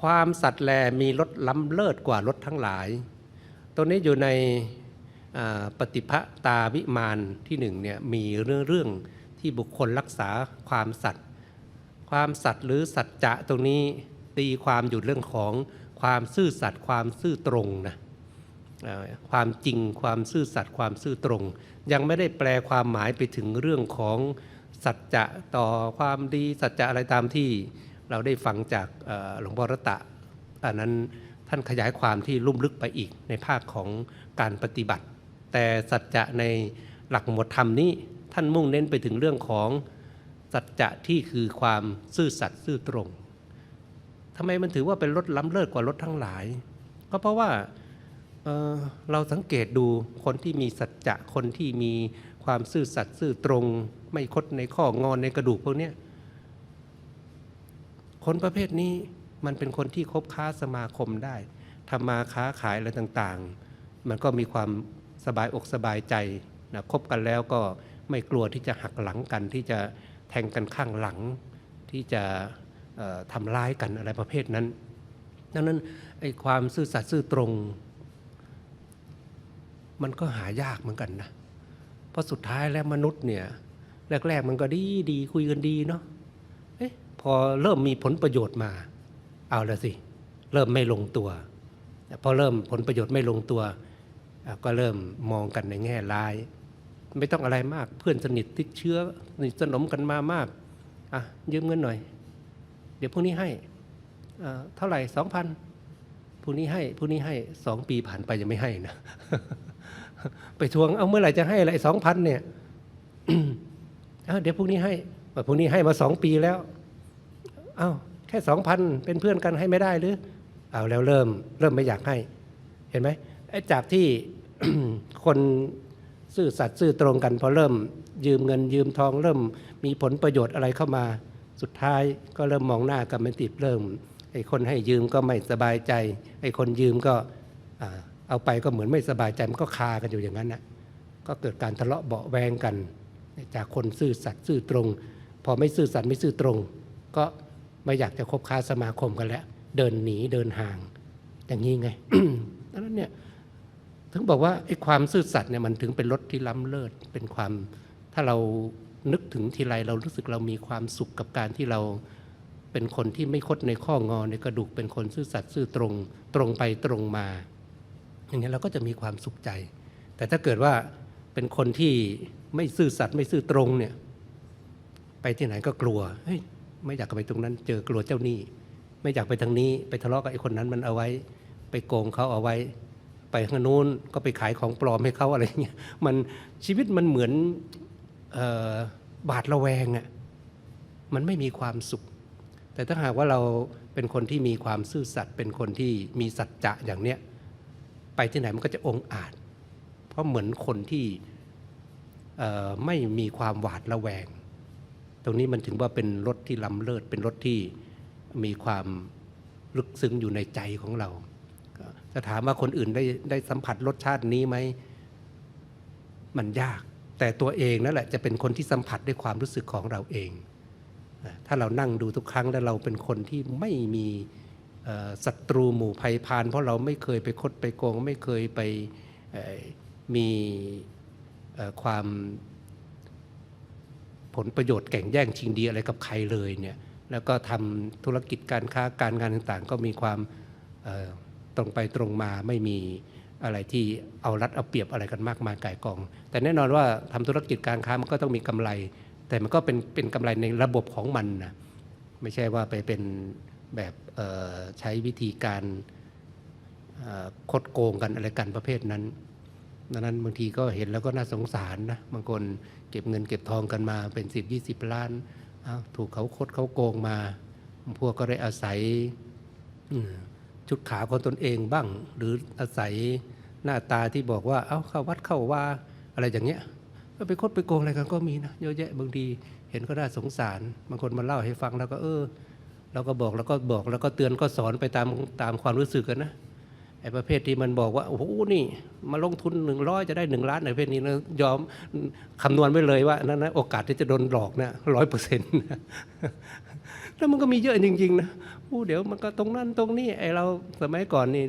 ความสัตย์แลมีรสล้ำเลิศกว่ารสทั้งหลายตรงนี้อยู่ในปฏิภะตาวิมานที่หนึ่งเนี่ยมีเรื่องเรื่องที่บุคคลรักษาความสัตย์ความสัตย์หรือสัจจะตรงนี้ตีความอยู่เรื่องของความซื่อสัตย์ความซื่อตรงนะความจริงความซื่อสัตย์ความซื่อตรง ยังไม่ได้แปลความหมายไปถึงเรื่องของสัจจะต่อความดีสัจจะอะไรตามที่ เราได้ฟังจากหลวงพ่อรัตะอันนั้นท่านขยายความที่ลุ่มลึกไปอีกในภาคของการปฏิบัติ แต่สัจจะในหลักหมวดธรรมนี้ท่านมุ่งเน้นไปถึงเรื่องของสัจจะที่คือความซื่อสัตย์ซื่อตรงทำไมมันถือว่าเป็นรถล้ำเลิศกว่ารถทั้งหลาย ก็เพราะว่าเเราสังเกตดูคนที่มีสัจจะคนที่มีความซื่อสัตย์ซื่อตรง ไม่คดในข้องอนในกระดูกพวกนี้ คนประเภทนี้มันเป็นคนที่คบค้าสมาคมได้ทำมาค้าขายอะไรต่างๆ มันก็มีความสบายอกสบายใจนะคบกันแล้วก็ไม่กลัวที่จะหักหลังกัน ที่จะแทงกันข้างหลัง ที่จะทำร้ายกันอะไรประเภทนั้น ดังนั้นไอ้ความซื่อสัตย์ซื่อตรง มันก็หายากเหมือนกันนะ เพราะสุดท้ายแล้วมนุษย์เนี่ยแรกๆมันก็ดีดีคุยกันดีเนาะ พอเริ่มมีผลประโยชน์มา เอาละสิ เริ่มไม่ลงตัว พอเริ่มผลประโยชน์ไม่ลงตัว ก็เริ่มมองกันในแง่ร้าย ไม่ต้องอะไรมากเพื่อนสนิทติดเชื้อสนิทสนมกันมามากอะยืมเงินหน่อย เดี๋ยวพรุ่งนี้ให้เท่าไหร่สองพันพรุ่งนี้ให้พรุ่งนี้ให้สองปีผ่านไปยังไม่ให้นะไปทวงเอาเมื่อไหร่จะให้อะไรสองพันเนี่ยเดี๋ยวพรุ่งนี้ให้ว่พรุ่งนี้ให้มาสองปีแล้ว เอ้าแค่สองพันเป็นเพื่อนกันให้ไม่ได้หรือเอาแล้วเริ่มเริ่มไม่อยากให้ เห็นไหมไอ้จากที่คนซื่อสัตย์ซื่อตรงกันพอเริ่มยืมเงินยืมทองเริ่มมีผลประโยชน์อะไรเข้ามา สุดท้ายก็เริ่มมองหน้ากันไม่ติดเริ่มไอ้คนให้ยืมก็ไม่สบายใจไอ้คนยืมก็เอาไปก็เหมือนไม่สบายใจมันก็คากันอยู่อย่างนั้นนะก็เกิดการทะเลาะเบาแวงกัน จากคนซื่อสัตย์ซื่อตรง พอไม่ซื่อสัตย์ไม่ซื่อตรง ก็ ไม่อยากจะคบค้าสมาคมกันแล้ว เดินหนีเดินห่าง อย่างนี้ไงดังนั้นเนี่ยถึงบอกว่าไอ้ความซื่อสัตย์เนี่ยมันถึงเป็นรถที่ล้ำเลิศเป็นความถ้าเรานึกถึงทีไรเรารู้สึกเรามีความสุขกับการที่เราเป็นคนที่ไม่คดในข้องอในกระดูกเป็นคนซื่อสัตย์ซื่อตรง ตรงไปตรงมา อย่างนี้เราก็จะมีความสุขใจ แต่ถ้าเกิดว่าเป็นคนที่ไม่ซื่อสัตย์ไม่ซื่อตรงเนี่ยไปที่ไหนก็กลัวเฮ้ย ไม่อยากไปตรงนั้น เจอกลัวเจ้าหนี้ ไม่อยากไปทางนี้ ไปทะเลาะกับไอ้คนนั้นมันเอาไว้ ไปโกงเขาเอาไว้ ไปข้างนู้นก็ไปขายของปลอมให้เขาอะไรเงี้ยมันชีวิตมันเหมือนออบาดระแวงอะ่ะมันไม่มีความสุข แต่ถ้าหากว่าเราเป็นคนที่มีความซื่อสัตย์เป็นคนที่มีสัจจะอย่างเนี้ยไปที่ไหนมันก็จะองอาจ เพราะเหมือนคนที่ไม่มีความหวาดระแวง ตรงนี้มันถึงว่าเป็นรถที่ล้ำเลิศเป็นรถที่มีความลึกซึ้งอยู่ในใจของเราจะถามว่าคนอื่นได้ได้สัมผัสรสชาตินี้ไหมมันยาก แต่ตัวเองนั่นแหละจะเป็นคนที่สัมผัสด้วยความรู้สึกของเราเอง ถ้าเรานั่งดูทุกครั้งแล้วเราเป็นคนที่ไม่มีศัตรูหมู่ภัยพาน เพราะเราไม่เคยไปคดไปโกง ไม่เคยไปมีความ ผลประโยชน์แข่งแย่งชิงดีอะไรกับใครเลยเนี่ยแล้วก็ทำธุรกิจการค้าการงานต่างๆ ก็มีความตรงไปตรงมาไม่มีอะไรที่เอารัดเอาเปรียบอะไรกันมากมายก่ายกอง แต่แน่นอนว่าทำธุรกิจการค้ามันก็ต้องมีกำไร แต่มันก็เป็นเป็นกำไรในระบบของมันนะไม่ใช่ว่าไปเป็นแบบใช้วิธีการคดโกงกันอะไรกันประเภทนั้น ดังนั้นบางทีก็เห็นแล้วก็น่าสงสารนะบางคนเก็บเงินเก็บทองกันมาเป็นสิบยี่สิบล้านาถูกเขาคดเขาโกงมา พวกก็ได้อาศัยชุดขาของตนเองบ้าง หรืออาศัยหน้าตาที่บอกว่า เอ้าเข้าวัดเข้าว่าอะไรอย่างเงี้ยก็ไปคดไปโกงอะไรกันก็มีนะเยอะแยะบางทีเห็นก็น่าสงสาร บางคนมาเล่าให้ฟังแล้วก็เออเราก็บอกแล้วก็บอกแล้วก็เตือนก็สอนไปตามตามความรู้สึกกันนะ ไอ้ประเภทที่มันบอกว่าโอ้โหนี่มาลงทุนหนึ่งร้อยจะได้หนึ่งล้านไอ้ประเภทนี้นะยอมคำนวณไว้เลยว่านั่นนะโอกาสที่จะโดนหลอกนะร้อยเปอร์เซ็นต์แล้วมันก็มีเยอะจริงๆนะโอ้เดี๋ยวมันก็ตรงนั้นตรงนี้ไอ้เราสมัยก่อนนี่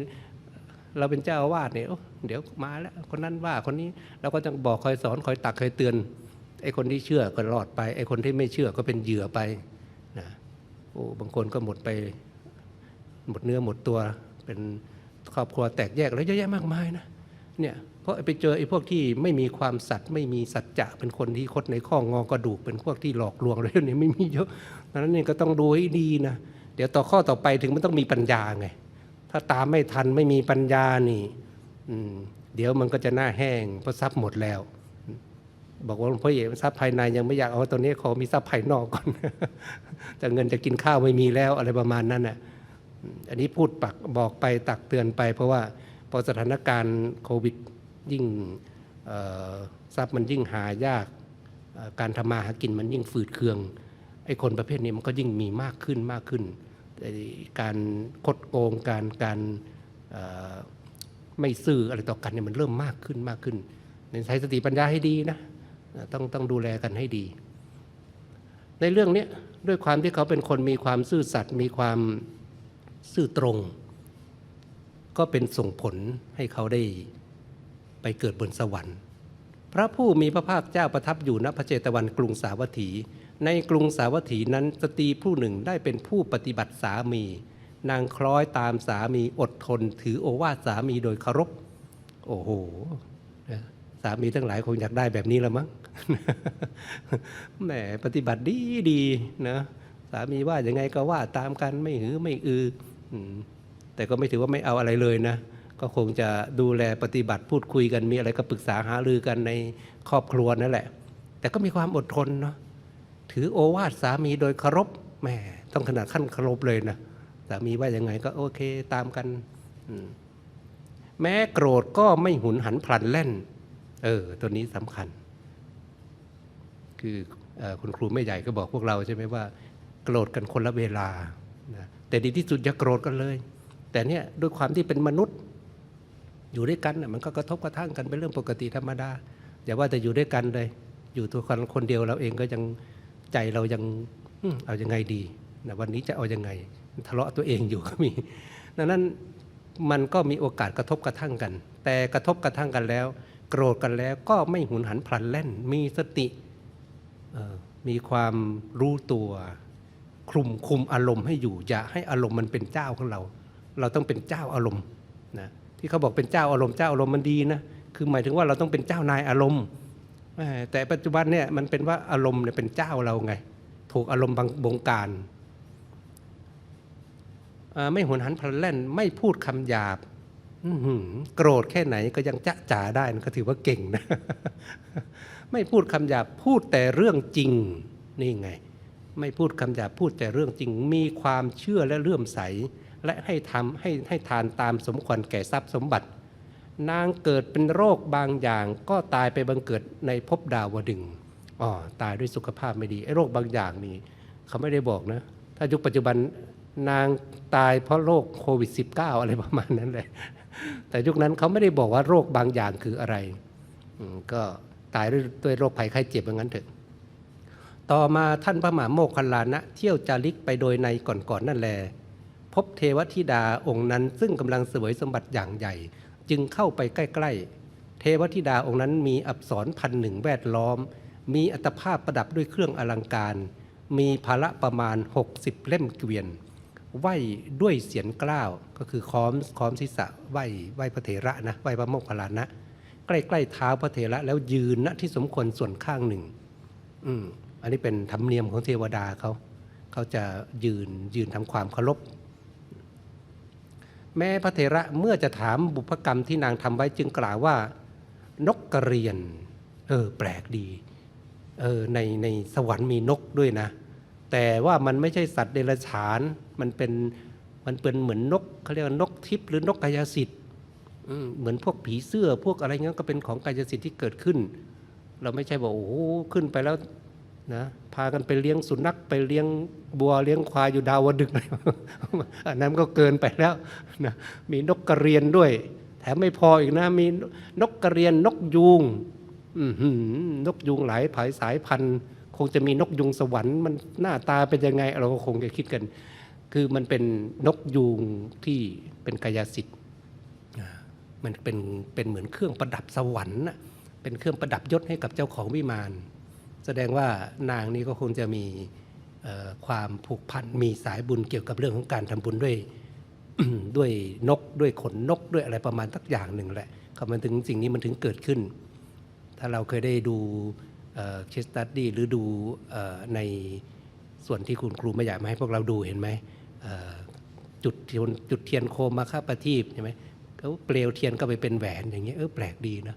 เราเป็นเจ้าอาวาสเนี่ยเดี๋ยวมาแล้วคนนั้นว่าคนนี้เราก็จะบอกคอยสอนคอยตักคอยเตือนไอ้คนที่เชื่อก็รอดไปไอ้คนที่ไม่เชื่อก็เป็นเหยื่อไปนะโอ้บางคนก็หมดไป หมดเนื้อหมดตัวเป็น ครอบครัวแตกแยกแล้วเยอะแยะมากมายนะเนี่ยเพราะไปเจอไอ้พวกที่ไม่มีความสัตย์ไม่มีสัจจะเป็นคนที่คดในข้องงอกระดูกเป็นพวกที่หลอกลวงอะไรเนี่ยไม่มีเยอะดังนั้นเนี่ยก็ต้องดูให้ดีนะเดี๋ยวต่อข้อต่อไปถึงมันต้องมีปัญญาไงถ้าตามไม่ทันไม่มีปัญญานี่อืเดี๋ยวมันก็จะหน้าแห้งเพราะทรัพย์หมดแล้ว บอกว่าหลวงพ่อเอ๋ทรัพย์ภายในยังไม่อยากเอาตอนนี้ขอมีทรัพย์ภายนอกก่อนแต่เงินจะกินข้าวไม่มีแล้วอะไรประมาณนั้นน่ะ อันนี้พูดปักบอกไปตักเตือนไป เพราะว่าพอสถานการณ์โควิดยิ่งทรัพย์มันยิ่งหายาก การทำมาหากินมันยิ่งฝืดเคืองไอ้คนประเภทนี้มันก็ยิ่งมีมากขึ้นมากขึ้น การคดโกงการการไม่ซื่ออะไรต่อกันเนี่ยมันเริ่มมากขึ้นมากขึ้นในใช้สติปัญญาให้ดีนะต้องต้องดูแลกันให้ดี ในเรื่องนี้ด้วยความที่เขาเป็นคนมีความซื่อสัตย์มีความ ซื่อตรง ก็เป็นส่งผลให้เขาได้ไปเกิดบนสวรรค์ พระผู้มีพระภาคเจ้าประทับอยู่ณพระเจตวันกรุงสาวัตถี ในกรุงสาวัตถีนั้นสตรีผู้หนึ่งได้เป็นผู้ปฏิบัติสามี นางคล้อยตามสามีอดทน ถือโอวาทสามีโดยเคารพโอ้โหสามีทั้งหลายคงอยากได้แบบนี้ละมั้ง แหมปฏิบัติดีดีนะ สามีว่าอยังไงก็ว่าตามกันไม่หือไม่อืออืม แต่ก็ไม่ถือว่าไม่เอาอะไรเลยนะ ก็คงจะดูแลปฏิบัติพูดคุยกันมีอะไรก็ปรึกษาหารือกันในครอบครัวนั่นแหละ แต่ก็มีความอดทนเนาะถือโอวาทสามีโดยเคารพแหมต้องขนาดขั้นเคารพเลยนะสามีว่ายังไงก็โอเคตามกันแม้โกรธก็ไม่หุนหันพลันแล่น เออ ตัวนี้สำคัญ คือออคุณครูแม่ใหญ่ก็บอกพวกเราใช่ไหมว่า โกรธกันคนละเวลานะ แต่ดีที่สุดอย่าโกรธกันเลย แต่เนี่ยด้วยความที่เป็นมนุษย์ อยู่ด้วยกันน่ะมันก็กระทบกระทั่งกันเป็นเรื่องปกติธรรมดาอย่าว่าแต่อยู่ด้วยกันเลย อยู่ตัวคนคนเดียวเราเองก็ยังใจเรายังเอายังไงดีนะวันนี้จะเอายังไงทะเลาะตัวเองอยู่ก็มีดังนั้นมันก็มีโอกาสกระทบกระทั่งกัน แต่กระทบกระทั่งกันแล้ว โกรธกันแล้วก็ไม่หุนหันพลันแล่น มีสติมีความรู้ตัว คลุมคุมอารมณ์ให้อยู่ อย่าให้อารมณ์มันเป็นเจ้าของเรา เราต้องเป็นเจ้าอารมณ์นะที่เขาบอกเป็นเจ้าอารมณ์เจ้าอารมณ์มันดีนะคือหมายถึงว่าเราต้องเป็นเจ้านายอารมณ์ แต่ปัจจุบันเนี่ยมันเป็นว่าอารมณ์เนี่ยเป็นเจ้าเราไง ถูกอารมณ์บังบงการ ไม่หุนหันพลันแล่นไม่พูดคำหยาบโกรธแค่ไหนก็ยังจะจ๋าได้นะก็ถือว่าเก่งนะ ไม่พูดคำหยาบพูดแต่เรื่องจริงนี่ไง ไม่พูดคำหยาบพูดแต่เรื่องจริงมีความเชื่อและเลื่อมใส และให้ทำให้ให้ทานตามสมควรแก่ทรัพย์สมบัติ นางเกิดเป็นโรคบางอย่าง ก็ตายไปบังเกิดในภพดาวดึงอ๋อตายด้วยสุขภาพไม่ดีไอ้โรคบางอย่างนี่เขาไม่ได้บอกนะ ถ้ายุคปัจจุบันนางตายเพราะโรคโควิด -19 อะไรประมาณนั้นเลยแต่ยุคนั้นเขาไม่ได้บอกว่าโรคบางอย่างคืออะไรก็ตายด้วยด้วยโรคภัยไข้เจ็บอย่างนั้นเถอะ ต่อมาท่านพระมหาโมคคัลลานะเที่ยวจาริกไปโดยในก่อนๆนั่นแล พบเทวธิดาองค์นั้นซึ่งกำลังเสวยสมบัติอย่างใหญ่ จึงเข้าไปใกล้ๆ เทวธิดาองค์นั้นมีอักษรพันหนึ่งแวดล้อม มีอัตภาพประดับด้วยเครื่องอลังการ มีภาระประมาณ 60 เล่มเกวียนไหวด้วยเสียงกล้าวก็คือค้อมค้อมศีรษะไหวไหวพระเถระนะไหวพระโมคคัลลานะ ใกล้ๆเท้าพระเถระแล้วยืนณที่สมควรส่วนข้างหนึ่ง อืม อันนี้เป็นธรรมเนียมของเทวดาเขาเขาจะยืนยืนทำความเคารพแม้พระเถระเมื่อจะถามบุพกรรมที่นางทำไว้จึงกล่าวว่า นกกระเรียน เออ แปลกดี เออในในสวรรค์มีนกด้วยนะ แต่ว่ามันไม่ใช่สัตว์เดรัจฉาน มันเป็นมันเป็นเหมือนนกเขาเรียกว่านกทิพย์หรือนกกายสิทธิ์เหมือนพวกผีเสื้อพวกอะไรเงี้ยก็เป็นของกายสิทธิ์ที่เกิดขึ้น เราไม่ใช่บอกโอ้ขึ้นไปแล้ว นะพากันไปเลี้ยงสุนัขไปเลี้ยงบัวเลี้ยงควายอยู่ดาวดึงอะไรอันนั้นก็เกินไปแล้วนะมีนกกระเรียนด้วย แถมไม่พออีกนะมีนกกระเรียนนกยูงนกยูงหลายผายสายพันธุ์คงจะมีนกยุงสวรรค์มันหน้าตาเป็นยังไง เราก็คงจะคิดกัน คือมันเป็นนกยูงที่เป็นกายสิทธิ์มันเป็นเป็นเหมือนเครื่องประดับสวรรค์เป็นเครื่องประดับยศให้กับเจ้าของวิมาน แสดงว่านางนี้ก็คงจะมีความผูกพันมีสายบุญเกี่ยวกับเรื่องของการทำบุญด้วยด้วยนกด้วยขนนกด้วยอะไรประมาณสักอย่างหนึ่งแหละก็มันถึงสิ่งนี้มันถึงเกิดขึ้น ถ้าเราเคยได้ดูเคสตัดดี้หรือดูอในส่วนที่คุณครูไม่อยากมาให้พวกเราดูเห็นไหมจุดเทียนจุดเทียนโคมมาค่าประทีปใช่ไหมเขาเปลวเทียนก็ไปเป็นแหวนอย่างเงี้ยเออแปลกดีนะ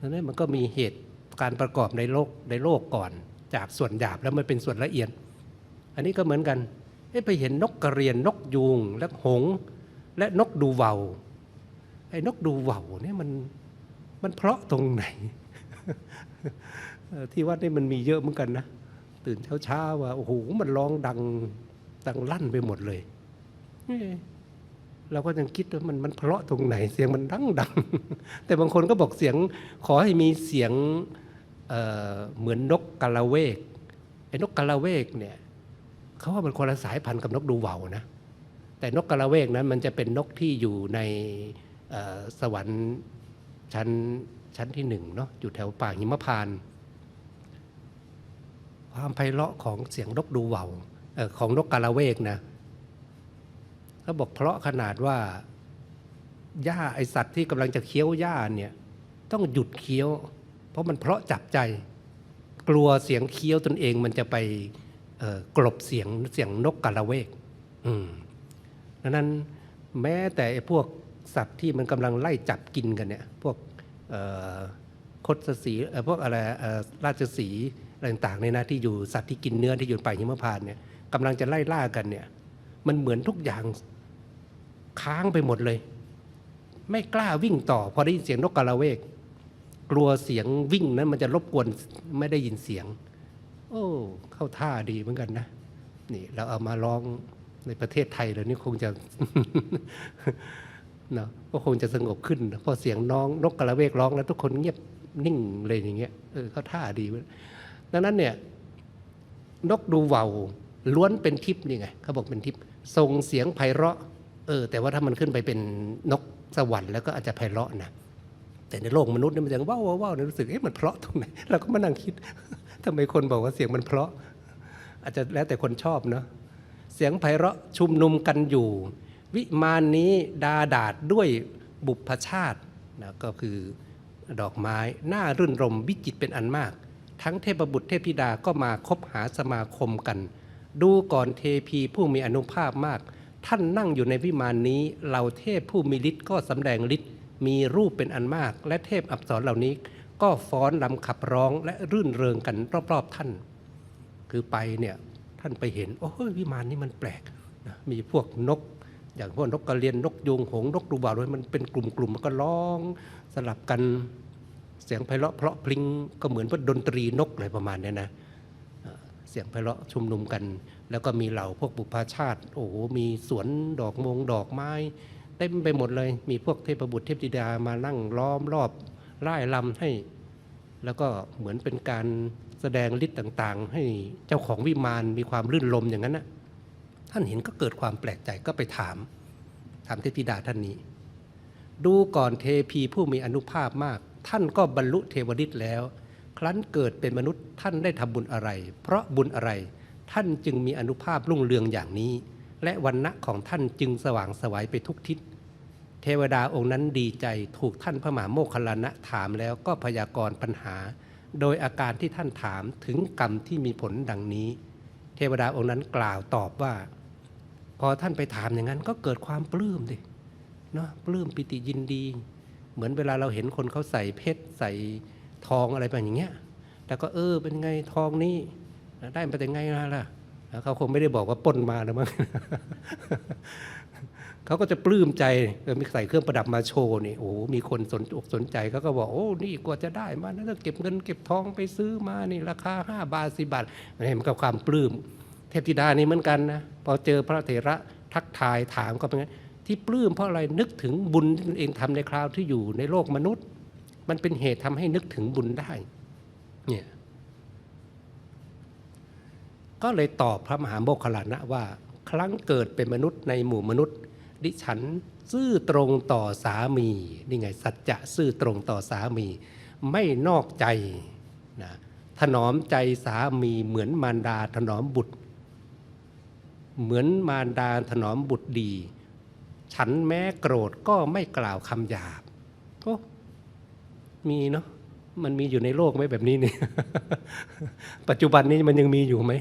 ดังนั้นมันก็มีเหตุ การประกอบในโลกในโลกก่อน จากส่วนหยาบแล้วมันเป็นส่วนละเอียด อันนี้ก็เหมือนกันไปเห็นนกกระเรียนนกยูงและหงส์และนกดูเวาไอ้นกดูเวาเนี่ยมันมันเพราะตรงไหน ที่วัดนี่มันมีเยอะเหมือนกันนะตื่นเช้าๆว่าโอ้โหมันร้องดังดังลั่นไปหมดเลยเราก็ยังคิดว่ามันมันเพราะตรงไหน เสียงมันดังดังแต่บางคนก็บอกเสียงขอให้มีเสียง เเหมือนนกกาละเวกไอ้นกกาละเวกเนี่ยเขาว่ามันคนละสายพันธุ์กับนกดูเหวานะแต่นกกาละเวกนั้นมันจะเป็นนกที่อยู่ในสวรรค์ชั้นชั้นที่หนึ่งเนาะอยู่แถวป่าหิมพาน ความไพเราะของเสียงนกดูเหว่าเอของนกกาละเวกนะเขาบอกเพราะขนาดว่าหญ้าไอสัตว์ที่กำลังจะเคี้ยวหญ้าเนี่ยต้องหยุดเคี้ยว เพราะมันเพราะจับใจ กลัวเสียงเคี้ยวตนเองมันจะไปกลบเสียงเสียงนกกาละเวกอืมดังนั้นแม้แต่พวกสัตว์ที่มันกำลังไล่จับกินกันเนี่ยพวกคดสีพวกอะไรราชสีอะไรต่างๆในนะที่อยู่สัตว์ที่กินเนื้อที่อยู่ป่าหิมพานเนี่ยกำลังจะไล่ล่ากันเนี่ยมันเหมือนทุกอย่างค้างไปหมดเลย ไม่กล้าวิ่งต่อ พอได้ยินเสียงนกกาละเวก กลัวเสียงวิ่งนั้นมันจะรบกวนไม่ได้ยินเสียง โอ้ เข้าท่าดีเหมือนกันนะ นี่เราเอามาร้องในประเทศไทยแล้วนี่คงจะเนาะก็คงจะสงบขึ้นพอเสียงน้องนกกระเวกร้องแล้วทุกคนเงียบนิ่งเลยอย่างเงี้ยเออเขาท่าดีเว้ยดังนั้นเนี่ยนกดูเวาล้วนเป็นทิพย์นี่ไงเขาบอกเป็นทิพย์ส่งเสียงไพเราะ เออ แต่ว่าถ้ามันขึ้นไปเป็นนกสวรรค์แล้วก็อาจจะไพเราะนะ แต่ในโลกมนุษย์เนี่ยมันยังว้าวว้าวว้าวเนี่ยรู้สึกเอ๊ะมันเพราะตรงไหนเราก็มานั่งคิดทำไมคนบอกว่าเสียงมันเพราะ อาจจะแล้วแต่คนชอบเนาะเสียงไพเราะชุมนุมกันอยู่ วิมานนี้ดาดาดด้วยบุพชาตินะก็คือดอกไม้หน่ารื่นรมวิจิตเป็นอันมาก ทั้งเทพบุตรเทพธิดาก็มาคบหาสมาคมกัน ดูก่อนเทพีผู้มีอนุภาพมาก ท่านนั่งอยู่ในวิมานนี้เหล่าเทพผู้มีฤทธิ์ก็สำแดงฤทธิ์ มีรูปเป็นอันมาก และเทพอับสรเหล่านี้ ก็ฟ้อนรำขับร้องและรื่นเริงกันรอบๆท่าน คือไปเนี่ยท่านไปเห็นโอ้ยวิมานนี้มันแปลกนะมีพวกนก อย่างพวกนกกระเรียนนกยูงหงนกดูบ่าวด้วยมันเป็นกลุ่มๆมันก็ร้องสลับกันเสียงไพเราะเพราะพลิงก็เหมือนว่าดนตรีนกอะไรประมาณเนี้ยนะเอ่อเสียงไพเราะชุมนุมกัน แล้วก็มีเหล่าพวกบุพชาติ โอ้โหมีสวนดอกมงดอกไม้ เต็มไปหมดเลย มีพวกเทพบุตรเทพธิดามานั่งล้อมรอบไล่ลำให้ แล้วก็เหมือนเป็นการแสดงฤทธิ์ต่างๆ ให้เจ้าของวิมานมีความรื่นรมอย่างนั้นนะท่านเห็นก็เกิดความแปลกใจก็ไปถาม ถามเทพธิดาท่านนี้ ดูก่อนเทพีผู้มีอนุภาพมาก ท่านก็บรรลุเทวฤทธิ์แล้ว ครั้นเกิดเป็นมนุษย์ท่านได้ทำบุญอะไร เพราะบุญอะไรท่านจึงมีอนุภาพรุ่งเรืองอย่างนี้ และวันณะของท่านจึงสว่างสวัยไปทุกทิศ เทวดาองค์นั้นดีใจถูกท่านพระมหาโมคคัลลานะถามแล้วก็พยากรณ์ปัญหา โดยอาการที่ท่านถามถึงกรรมที่มีผลดังนี้ เทวดาองค์นั้นกล่าวตอบว่า พอท่านไปถามอย่างนั้นก็เกิดความปลื้มดิเนาะปลื้มปิติยินดี เหมือนเวลาเราเห็นคนเขาใส่เพชรใส่ทองอะไรแบบอย่างเงี้ยแล้วก็เออเป็นไงทองนี่ได้มาแต่ไงล่ะล้ว เขาคงไม่ได้บอกว่าป้นมานะมั้งเขาก็จะปลื้มใจเออมีใส่เครื่องประดับมาโชว์นี่โอ้มีคนสนอกสนใจเขาก็บอกโอ้นี่กว่าจะได้มานะต้องเก็บเงินเก็บทองไปซื้อมานี่ราคาห้าบาทสิบาทนี่มันก็ความปลื้มเทพธิดานี่เหมือนกันนะพอเจอพระเถระทักทายถามก็เป็นไงที่ปลื้มเพราะอะไรนึกถึงบุญที่ตนเองทำในคราวที่อยู่ในโลกมนุษย์ มันเป็นเหตุทำให้นึกถึงบุญได้เนี่ย ก็เลยตอบพระมหาโมคคัลลานะว่า ครั้งเกิดเป็นมนุษย์ในหมู่มนุษย์ ดิฉันซื่อตรงต่อสามีนี่ไงสัจจะซื่อตรงต่อสามี ไม่นอกใจนะถนอมใจสามีเหมือนมารดาถนอมบุตร เหมือนมารดาถนอมบุตรดี ฉันแม้โกรธก็ไม่กล่าวคำหยาบโอ้มีเนาะมันมีอยู่ในโลกไหมแบบนี้เนี่ยปัจจุบันนี้มันยังมีอยู่ไหม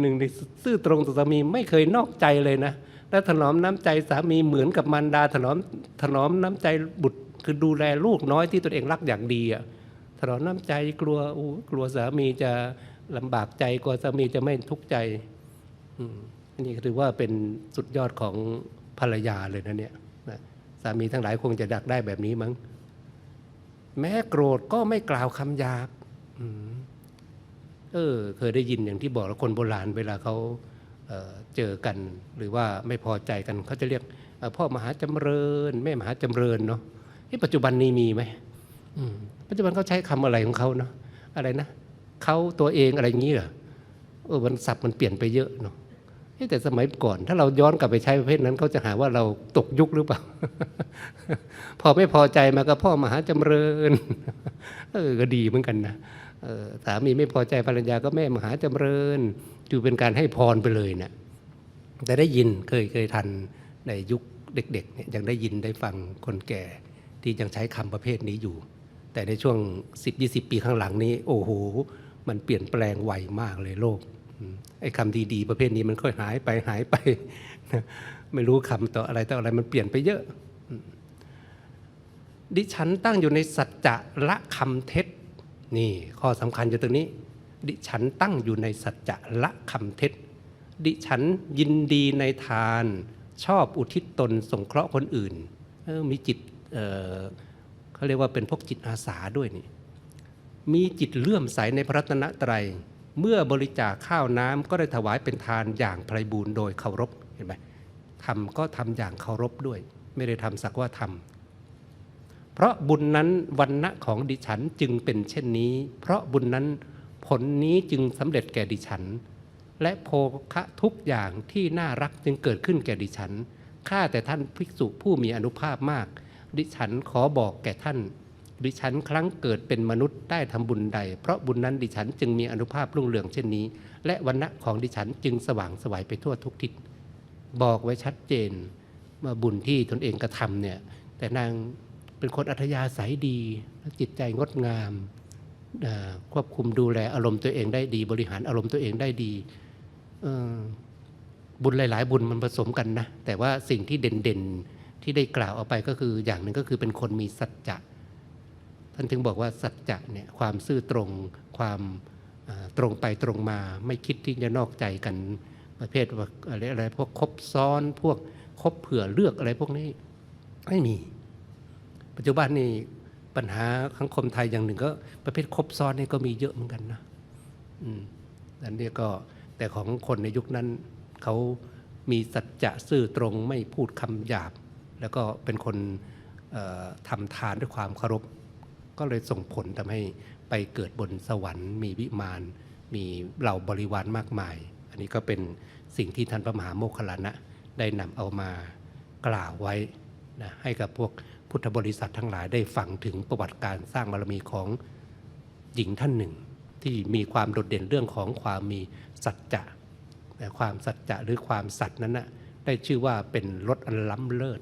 หนึ่งในซื่อตรงต่อสามีไม่เคยนอกใจเลยนะและถนอมน้ำใจสามีเหมือนกับมารดาถนอมถนอมน้ำใจบุตรคือดูแลลูกน้อยที่ตนเองรักอย่างดีอะถนอมน้ำใจกลัวอู้กลัวสามีจะลำบากใจกลัวสามีจะไม่ทุกข์ใจอืมอันนี้ถือว่าเป็นสุดยอดของภรรยาเลยนะเนี่ยสามีทั้งหลายคงจะดักได้แบบนี้มั้งแม้โกรธก็ไม่กล่าวคำหยาบอืม เออเคยได้ยินอย่างที่บอกแล้วคนโบราณเวลาเขาเเจอกัน หรือว่าไม่พอใจกันเขาจะเรียกพ่อมหาจำเริญแม่มหาจำเริญเนาะที่ปัจจุบันนี้มีไหมมปัจจุบันเขาใช้คำอะไรของเขาเนาะอะไรนะเขาตัวเองอะไรอย่างนี้เหรอเออมันศัพท์มันเปลี่ยนไปเยอะเนาะแต่สมัยก่อน ถ้าเราย้อนกลับไปใช้ประเภทนั้นเขาจะหาว่าเราตกยุคหรือเปล่า พอไม่พอใจมาก็พ่อมหาจำเริญ เออก็ดีเหมือนกันนะ สามีไม่พอใจภรรยาก็แม่มหาจำเริญจูเป็นการให้พรไปเลยเนะแต่ได้ยินเคยเคยทันในยุคเด็กๆเนี่ยยังได้ยินได้ฟังคนแก่ที่ยังใช้คำประเภทนี้อยู่ แต่ในช่วง 10-20 ปีข้างหลังนี้ โอ้โห มันเปลี่ยนแปลงไวมากเลยโลกไอ้คำดีๆ ประเภทนี้มันค่อยหายไปหายไป ไม่รู้คำต่ออะไรต่ออะไรมันเปลี่ยนไปเยอะ ดิฉันตั้งอยู่ในสัจจะละคำเท็จ นี่ข้อสำคัญอยู่ตรงนี้ ดิฉันตั้งอยู่ในสัจจะละคำเท็จ ดิฉันยินดีในทาน ชอบอุทิศตนสงเคราะห์คนอื่นออมีจิตเออเขาเรียกว่าเป็นพวกจิตอาสาด้วยนี่มีจิตเลื่อมใสในพระรัตนตรัยเมื่อบริจาคข้าวน้ำก็ได้ถวายเป็นทานอย่างไพรบูรณ์โดยเคารพเห็นไหมทำก็ทำอย่างเคารพด้วย ไม่ได้ทำสักว่าทำ เพราะบุญนั้นวันณะของดิฉันจึงเป็นเช่นนี้ เพราะบุญนั้นผลนี้จึงสำเร็จแก่ดิฉัน และโภคะทุกอย่างที่น่ารักจึงเกิดขึ้นแก่ดิฉันข้าแต่ท่านภิกษุผู้มีอนุภาพมาก ดิฉันขอบอกแก่ท่าน ดิฉันครั้งเกิดเป็นมนุษย์ได้ทำบุญใด เพราะบุญนั้นดิฉันจึงมีอนุภาพรุ่งเรืองเช่นนี้ และวันณะของดิฉันจึงสว่างสวัยไปทั่วทุกทิศบอกไว้ชัดเจนว่าบุญที่ตนเองกระทำเนี่ยแต่นาง เป็นคนอัธยาศัยดีจิตใจงดงาม ควบคุมดูแลอารมณ์ตัวเองได้ดี บริหารอารมณ์ตัวเองได้ดีบุญหลาย ๆ บุญมันผสมกันนะ แต่ว่าสิ่งที่เด่นๆที่ได้กล่าวเอาไปก็คืออย่างหนึ่งก็คือเป็นคนมีสัจจะท่านถึงบอกว่าสัจจะเนี่ยความซื่อตรงความตรงไปตรงมาไม่คิดที่จะนอกใจกันประเภทว่าอะไรอะไรพวกคบซ้อนพวกคบเผื่อเลือกอะไรพวกนี้ไม่มี ปัจจุบันนี่ปัญหาสังคมไทยอย่างหนึ่งก็ประเภทคบซ้อนนี่ก็มีเยอะเหมือนกันนะอืมอันนี้ก็แต่ของคนในยุคนั้นเขามีสัจจะซื่อตรงไม่พูดคำหยาบ แล้วก็เป็นคนทำทานด้วยความเคารพ ก็เลยส่งผลทำให้ไปเกิดบนสวรรค์ มีวิมาน มีเหล่าบริวารมากมาย อันนี้ก็เป็นสิ่งที่ท่านพระมหาโมคคัลลานะได้นำเอามากล่าวไว้นะให้กับพวก พุทธบริษัททั้งหลายได้ฟังถึงประวัติการสร้างบารมีของหญิงท่านหนึ่ง ที่มีความโดดเด่นเรื่องของความมีสัจจะแต่ความสัจจะหรือความสัตย์นั้นนะได้ชื่อว่าเป็นรถอันล้ำเลิศ